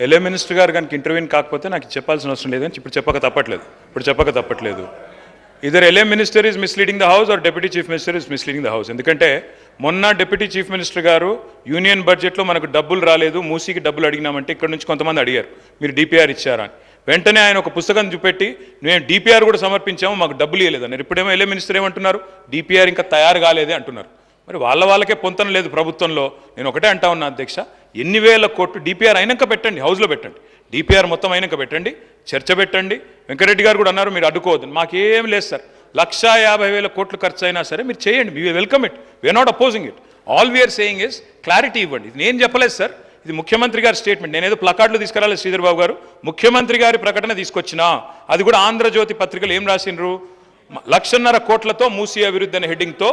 LA minister గారు కనుక ఇంటర్వ్యూని కాకపోతే నాకు చెప్పాల్సిన అవసరం లేదు అని ఇప్పుడు చెప్పక తప్పట్లేదు. ఇప్పుడు చెప్పక తప్పట్లేదు. Either LA minister is misleading the house or deputy chief minister is misleading the house ఎందుకంటే మొన్న డిప్యూటీ చీఫ్ మినిస్టర్ గారు యూనియన్ బడ్జెట్లో మనకు డబ్బులు రాలేదు మూసీకి డబ్బులు అడిగినామంటే ఇక్కడ నుంచి కొంతమంది అడిగారు. మీరు డిపిఆర్ ఇచ్చారా అని. వెంటనే ఆయన ఒక పుస్తకం చూపెట్టి మేము డిపిఆర్ కూడా సమర్పించాము మాకు డబ్బులు ఇవ్వలేదన్నారు ఇప్పుడేమో ఎల్ఏ మినిస్టర్ ఏమంటున్నారు? డిపిఆర్ ఇంకా తయారు కాలేదే అంటున్నారు. మరి వాళ్ళ వాళ్ళకే పొంతన లేదు ప్రభుత్వంలో. నేను ఒకటే అంటా ఉన్నా అధ్యక్ష ఎన్ని వేల కోట్లు డిపిఆర్ అయినాక పెట్టండి హౌస్లో పెట్టండి. డిపిఆర్ మొత్తం అయినాక పెట్టండి చర్చ పెట్టండి. వెంకరెడ్డి గారు కూడా అన్నారు మీరు అడ్డుకోవద్దు. మాకేం లేదు సార్. లక్షా యాభై వేల కోట్లు ఖర్చు అయినా సరే మీరు చేయండి మీ welcome it we are not opposing it all we are saying is clarity ఇవ్వండి. ఇది నేను చెప్పలేదు సార్. ఇది ముఖ్యమంత్రి గారి స్టేట్మెంట్ నేనేదో ప్లకార్డులు తీసుకురాలేదు శ్రీధర్ బాబు గారు. ముఖ్యమంత్రి గారి ప్రకటన తీసుకొచ్చినా. అది కూడా ఆంధ్రజ్యోతి పత్రికలు ఏం రాసిండ్రు? లక్షన్నర కోట్లతో మూసి అభివృద్ధి అనే హెడ్డింగ్తో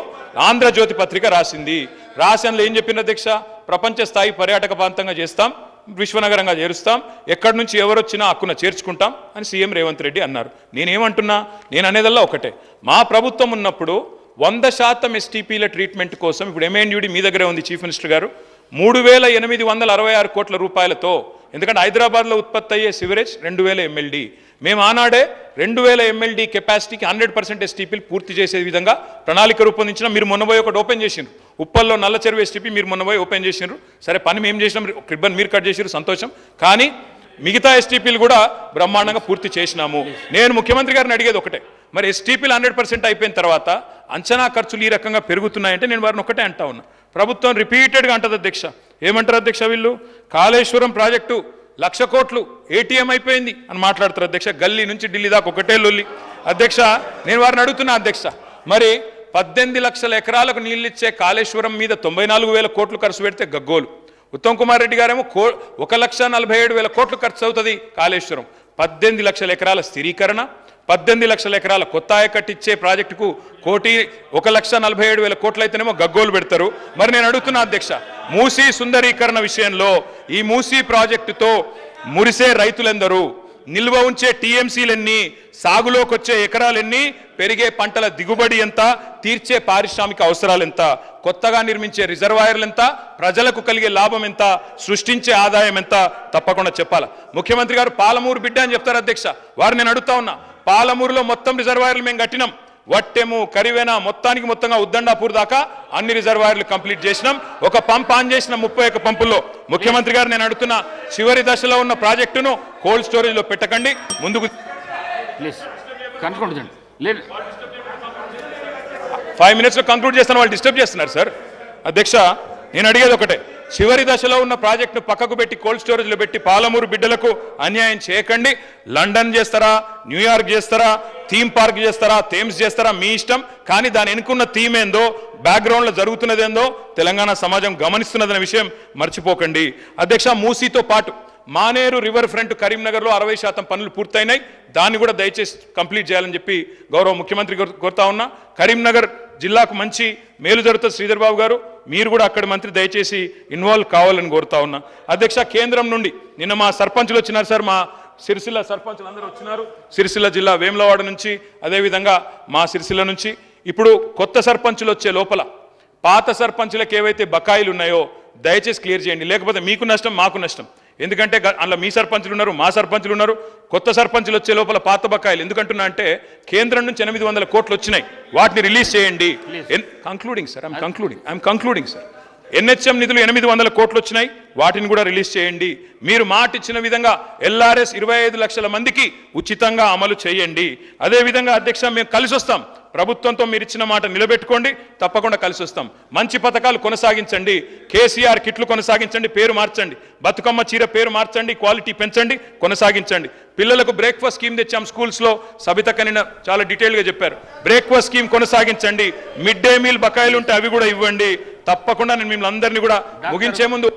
ఆంధ్రజ్యోతి పత్రిక రాసింది. రాసినలో ఏం చెప్పిన అధ్యక్ష? ప్రపంచ స్థాయి పర్యాటక ప్రాంతంగా చేస్తాం విశ్వనగరంగా చేరుస్తాం ఎక్కడి నుంచి ఎవరొచ్చినా హక్కున చేర్చుకుంటాం అని సీఎం రేవంత్ రెడ్డి అన్నారు. నేనేమంటున్నా? నేను అనేదల్లా ఒకటే. మా ప్రభుత్వం ఉన్నప్పుడు వంద శాతం ఎస్టీపీల ట్రీట్మెంట్ కోసం ఇప్పుడు ఎంఎన్యూడి మీ దగ్గరే ఉంది చీఫ్ మినిస్టర్ గారు. మూడు వేల ఎనిమిది వందల అరవై ఆరు కోట్ల రూపాయలతో ఎందుకంటే హైదరాబాద్లో ఉత్పత్తి అయ్యే సివరేజ్ రెండు వేల ఎమ్మెల్డీ మేము ఆనాడే రెండు వేల ఎమ్మెల్డీ కెపాసిటీకి హండ్రెడ్ పర్సెంట్ ఎస్టీపీలు పూర్తి చేసే విధంగా ప్రణాళిక రూపొందించిన మీరు మొన్న పోయి ఒకటి ఓపెన్ చేసిండ్రు. ఉప్పల్లో నల్ల చెరువు ఎస్టీపీ మీరు మొన్న పోయి ఓపెన్ చేసిండ్రు. సరే పని మేము చేసినాం క్రిబ్బన్ మీరు కట్ చేసిరు సంతోషం. కానీ మిగతా ఎస్టీపీలు కూడా బ్రహ్మాండంగా పూర్తి చేసినాము. నేను ముఖ్యమంత్రి గారిని అడిగేది ఒకటే. మరి ఎస్టీపీలు హండ్రెడ్ పర్సెంట్ అయిపోయిన తర్వాత అంచనా ఖర్చులు ఈ రకంగా పెరుగుతున్నాయంటే నేను వారిని ఒకటే అంటా ఉన్నా. ప్రభుత్వం రిపీటెడ్గా అంటది అధ్యక్ష. ఏమంటారు అధ్యక్ష వీళ్ళు? కాళేశ్వరం ప్రాజెక్టు లక్ష కోట్లు ఏటీఎం అయిపోయింది అని మాట్లాడతారు అధ్యక్ష. గల్లీ నుంచి ఢిల్లీ దాకా ఒకటే లొల్లి. అధ్యక్ష నేను వారిని అడుగుతున్నా అధ్యక్ష. మరి పద్దెనిమిది లక్షల ఎకరాలకు నీళ్ళిచ్చే కాళేశ్వరం మీద తొంభై నాలుగు వేల కోట్లు ఖర్చు పెడితే గగ్గోలు. ఉత్తమ్ కుమార్ రెడ్డి గారేమో కో ఒక లక్ష నలభై ఏడు వేల కోట్లు ఖర్చు అవుతుంది కాళేశ్వరం. పద్దెనిమిది లక్షల ఎకరాల స్థిరీకరణ పద్దెనిమిది లక్షల ఎకరాల కొత్త ఆయకట్టిచ్చే ప్రాజెక్టుకు కోటి ఒక లక్ష నలభై ఏడు వేల కోట్లు అయితేనేమో గగ్గోలు పెడతారు. మరి నేను అడుగుతున్నా అధ్యక్ష మూసీ సుందరీకరణ విషయంలో ఈ మూసీ ప్రాజెక్టుతో మురిసే రైతులెందరూ? నిల్వ ఉంచే టీఎంసీలన్నీ? సాగులోకి వచ్చే ఎకరాలన్నీ? పెరిగే పంటల దిగుబడి ఎంత? తీర్చే పారిశ్రామిక అవసరాలు ఎంత కొత్తగా నిర్మించే రిజర్వాయర్లు ఎంత ప్రజలకు కలిగే లాభం ఎంత? సృష్టించే ఆదాయం ఎంత? తప్పకుండా చెప్పాలి. ముఖ్యమంత్రి గారు పాలమూరు బిడ్డ అని చెప్తారు అధ్యక్ష. వారు నేను అడుగుతా ఉన్నా. పాలమూరులో మొత్తం రిజర్వాయర్లు మేము కట్టినాం. వట్టెము కరివెన మొత్తానికి మొత్తంగా ఉద్దండాపూర్ దాకా అన్ని రిజర్వాయర్లు కంప్లీట్ చేసినాం. ఒక పంప్ ఆన్ చేసిన ముప్పై ఒక్క పంపుల్లో. ముఖ్యమంత్రి గారు నేను అడుగుతున్న చివరి దశలో ఉన్న ప్రాజెక్టును కోల్డ్ స్టోరేజ్లో పెట్టకండి. ముందుకు ఫైవ్ మినిట్స్లో కంక్లూడ్ చేస్తాను వాళ్ళు డిస్టర్బ్ చేస్తున్నారు సార్. అధ్యక్ష నేను అడిగేది ఒకటే. చివరి దశలో ఉన్న ప్రాజెక్టును పక్కకు పెట్టి కోల్డ్ స్టోరేజ్లో పెట్టి పాలమూరు బిడ్డలకు అన్యాయం చేయకండి. లండన్ చేస్తారా? న్యూయార్క్ చేస్తారా? థీమ్ పార్క్ చేస్తారా? థేమ్స్ చేస్తారా? మీ ఇష్టం. కానీ దాని వెనుకున్న థీమ్ ఏందో బ్యాక్గ్రౌండ్లో జరుగుతున్నది ఏందో తెలంగాణ సమాజం గమనిస్తున్నదనే విషయం మర్చిపోకండి. అధ్యక్ష మూసీతో పాటు మానేరు రివర్ ఫ్రంట్ కరీంనగర్లో అరవై శాతం పనులు పూర్తయినాయి. దాన్ని కూడా దయచేసి కంప్లీట్ చేయాలని చెప్పి గౌరవ ముఖ్యమంత్రి కోరుతా ఉన్నా. కరీంనగర్ జిల్లాకు మంచి మేలు జరుగుతుంది శ్రీధర్ బాబు గారు. మీరు కూడా అక్కడి మంత్రి దయచేసి ఇన్వాల్వ్ కావాలని కోరుతా ఉన్నా. అధ్యక్ష కేంద్రం నుండి నిన్న మా సర్పంచులు వచ్చినారు సార్. మా సిరిసిల్ల సర్పంచ్లు అందరూ వచ్చినారు. సిరిసిల్ల జిల్లా వేములవాడ నుంచి అదేవిధంగా మా సిరిసిల్ల నుంచి. ఇప్పుడు కొత్త సర్పంచులు వచ్చే లోపల పాత సర్పంచులకు ఏవైతే బకాయిలు ఉన్నాయో దయచేసి క్లియర్ చేయండి. లేకపోతే మీకు నష్టం మాకు నష్టం. ఎందుకంటే అందులో మీ సర్పంచులు ఉన్నారు మా సర్పంచులు ఉన్నారు. కొత్త సర్పంచులు వచ్చే లోపల పాత బకాయిలు. ఎందుకంటున్నా అంటే కేంద్రం నుంచి ఎనిమిది వందల కోట్లు వచ్చినాయి. వాటిని రిలీజ్ చేయండి. Concluding sir I'm concluding I'm concluding sir NHM నిధులు ఎనిమిది వందల కోట్లు వచ్చినాయి. వాటిని కూడా రిలీజ్ చేయండి. మీరు మాట ఇచ్చిన విధంగా ఎల్ఆర్ఎస్ ఇరవై ఐదు లక్షల మందికి ఉచితంగా అమలు చేయండి. అదేవిధంగా అధ్యక్ష మేము కలిసి వస్తాం ప్రభుత్వంతో మీరు ఇచ్చిన మాట నిలబెట్టుకోండి తప్పకుండా కలిసి వస్తాం. మంచి పథకాలు కొనసాగించండి కేసీఆర్ కిట్లు కొనసాగించండి పేరు మార్చండి. బతుకమ్మ చీర పేరు మార్చండి క్వాలిటీ పెంచండి కొనసాగించండి. పిల్లలకు బ్రేక్ఫాస్ట్ స్కీమ్ తెచ్చాం స్కూల్స్లో సబిత కనిన చాలా డీటెయిల్గా చెప్పారు. బ్రేక్ఫాస్ట్ స్కీమ్ కొనసాగించండి. మిడ్ డే మీల్ బకాయిలు ఉంటే అవి కూడా ఇవ్వండి. తప్పకుండా నేను మిమ్మల్ని అందరినీ కూడా ముగించే ముందు